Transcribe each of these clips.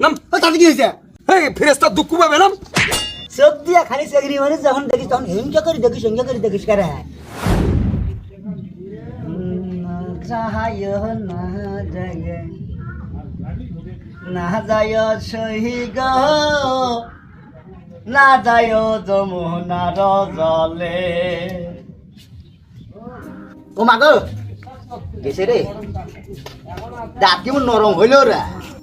নাম? ও তাতে কি হয়েছে? এই ফেরেস্তা দুঃখ পাবে নাম? চোখ দিয়া খালি চাকরি মানে যখন দেখিস তখন হিংসা করে দেখিস হিংসা করে দেখিস কারে? না যায় না যায় না যায় সহি গো না যায় যমুনার জলে ও মাগো গেছে রে। দাঁত কেমন নরম হইল রে।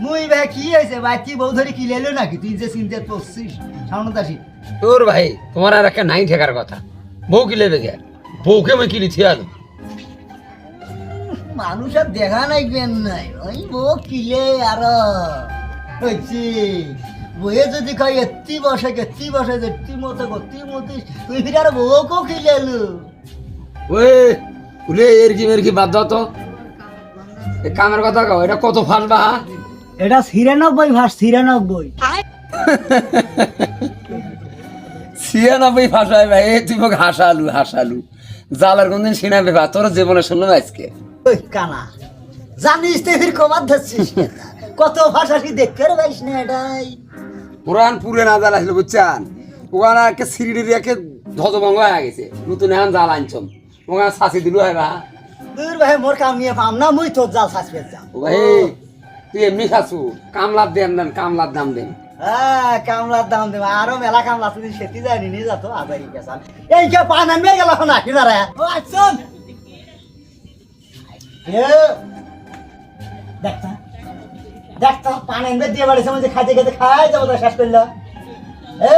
মুই ভাই কি হয়েছে? কি বউ ধরে কি লেলো নাকি? তুই যে চিন্তার পড়ছিস সামনত আসি। তোর ভাই তোমার আর একটা নাই ঠেকার কথা। বউ কি লেবে গে? বউকে মই কিনি থিয়াল মানুষ আর দেখা নাই বেন নাই? ওই বউ কিলে আর হচ্ছে বইয়ে যদি কয় এত্তি বসে এত্তি বসে এত্তি মতো করতি মতিস তুই ফিরে আর বউকেও কিলে এলু ওই উলে এর কি মের কি বাদ দাও তো। কামের কথা কও এটা কত ফালবা এটা ছিয়ানব্বই ভাস ছিয়ানব্বই। ছিয়ানব্বই ভাষায় ভাই তুই মোক হাসালু হাসালু। জালার কোনদিন সিনাবে বা তোর জীবনে শুনলাম আজকে? ওই কানা জানিস তো ফির কমার ধরছিস কত ভাষা সি দেখতে পাইস না এটাই। পুরান পুরে না জাল আসলে বুঝছেন? ওখানে একটা সিঁড়ি রেখে ধ্বজভঙ্গ হয়ে গেছে। নতুন এখন জাল আনছম। ওখানে শাসি দিলু হয় বা। দূর ভাই মোর কাম নিয়ে পাম না মুই তোর জাল শাসবে ও ভাই তুই এমনি খাসু? কামলার দেন দেন, কামলার দাম দেন। হ্যাঁ কামলার দাম দেবে। আরও মেলা কামলা তুমি সেটি জানি নি যাতো আদারি গেছাল এই কে পান আনবে গেল না কি দাঁড়া ও আচ্ছন দেখতা দেখতা পান আনবে দিয়ে বাড়িছে মানে খাইতে খাইতে খাই যাব তো শেষ করল। এ,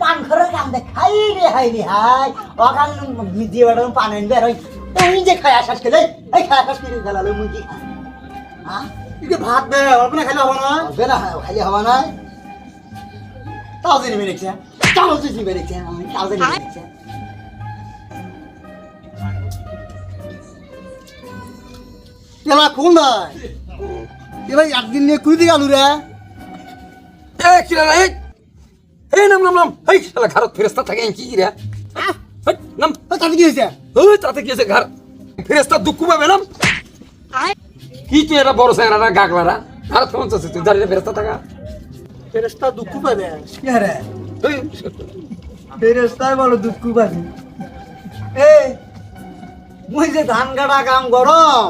পান খরে কাম দে খাই রে, হাই রে, হাই। অকাল দিয়ে বাড়ি পান আনবে আর ওই যে করে এই আসাস করে গেলালো মুই এটা ভাত দে অল্প না খাইলে হবে না। হবে না খালি হওয়া নয় তাও জেনে বেড়েছে তাও জেনে বেড়েছে আমি তাও জেনে বেড়েছে তেলা খুল নাই? এবার একদিন নিয়ে কুড়ি দিকে আলু রে। এ কি রে এই? এই নাম নাম নাম। এই শালা ঘরত ফেরেস্তা থাকে কি রে? নাম। তাতে কি হয়েছে? ওই তাতে কি আছে ঘর ফেরেস্তা দুঃখ পাবে নাম? কি তুই এটা বড় স্যাংরা গাগলারা আর কেমন চাচ্ছে তুই দাঁড়িয়ে ফেরেস্তা থাকা। ফেরেস্তা দুঃখ পাবে। কে রে? এই, বলো দুঃখ পাবি। এ মুই যে ধান কাটা কাম গরম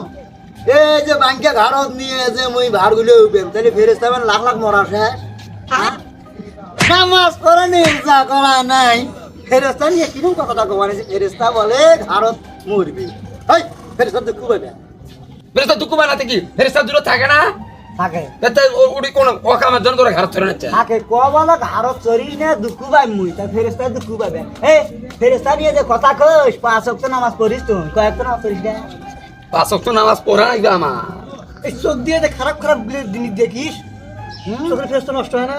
এই যে ব্যাংকে ঘাড়ত নিয়ে যে মুই ভাড়গুলো উঠবেন তাহলে ফেরেস্তা মানে লাখ লাখ মরা শেষ। হ্যাঁ? নামাজ পড়ে নি যা করা নাই। ফেরেস্তা নিয়ে কীরকম কথা কমানে ফেরেস্তা বলে ঘাড়ত মরবি। এই ফেরেস্তা দুঃখ পাবে। ফেরেস্তা দুঃখ বানাতে কি? ফেরেস্তা দূরে থাকে না? থাকে। তাতে ওটি কোন অকামের জন্য তোরা ঘর ধরে নিচ্ছে? থাকে। কবলা ঘাড়ত চরিস না দুঃখ পাই মুই। তা ফেরেস্তা দুঃখ পাবে এ ফেরেস্তা নিয়ে যে কথা কইস পাঁচ অক্ট নামাজ পড়িস তুই কয়েক তো নামাজ পড়িস না পাঁচ ওয়াক্ত নামাজ পড়া নাকি আমার। এই চোখ দিয়ে যে খারাপ খারাপ জিনিস দেখিস চোখের ফেরস্ত নষ্ট হয় না?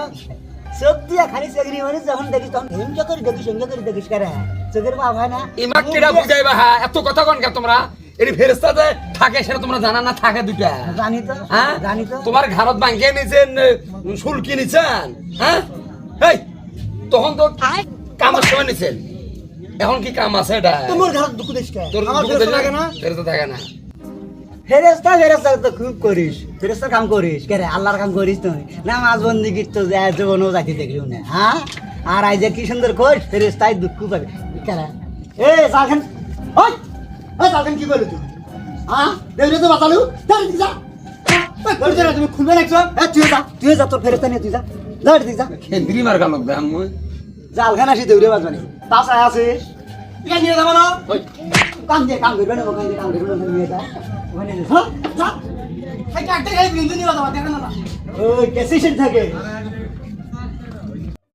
চোখ দিয়ে খালি চাকরি মানে যখন দেখিস তখন হিংসা করে দেখিস হিংসা করে দেখিস কারে চোখের হয় না? ইমাক কেডা বুঝাইবা হ্যাঁ? এত কথা কন কে তোমরা? এর ফেরেস্তা যে থাকে সেটা তোমরা জানা না থাকে দুটা জানি তো হ্যাঁ? জানি তো। তোমার ভাঙ্গে নিছেন শুল্কি নিছেন হ্যাঁ? এই তখন তো কামের সময় নিছেন। এখন কি কাম আছে এটা? তোমার ঘর দুঃখ দিস কে? তোর আমার দুঃখ লাগে না? ফেরেস্তা থাকে না। ফেরেস্তা ফেরেস্তা তো খুব করিস। ফেরেস্তার কাম করিস কেরে আল্লাহর কাম করিস তুই। নামাজ বন্দি গীত তো জীবনও যাইতে দেখলিও না হ্যাঁ? আর আই যে কি সুন্দর কইস ফেরেস্তাই দুঃখ পাবে। কেরে এ সালখান ওই! এই তালখান কি করলি তুই হ্যাঁ? দেবরে তো বাতালু চল যা। না তুমি খুলবে না একশো এ তুই যা তুই যা তোর ফেরেস্তা নিয়ে তুই যা। যা তুই যা। খেন্দ্রি মার গাল দাম মুই। জালখান আসি দৌড়ে বাজবানি তাছাড়া আছে। এটা নিয়ে যাব না? কাম দিয়ে কাম করবে না ওখানে দিয়ে কাম করবে না নিয়ে যা। ওখানে যা। হ্যাঁ যা কাটতে খাই বিন্দু নিয়ে যাব দেখেন না ওই কেসিশন থাকে।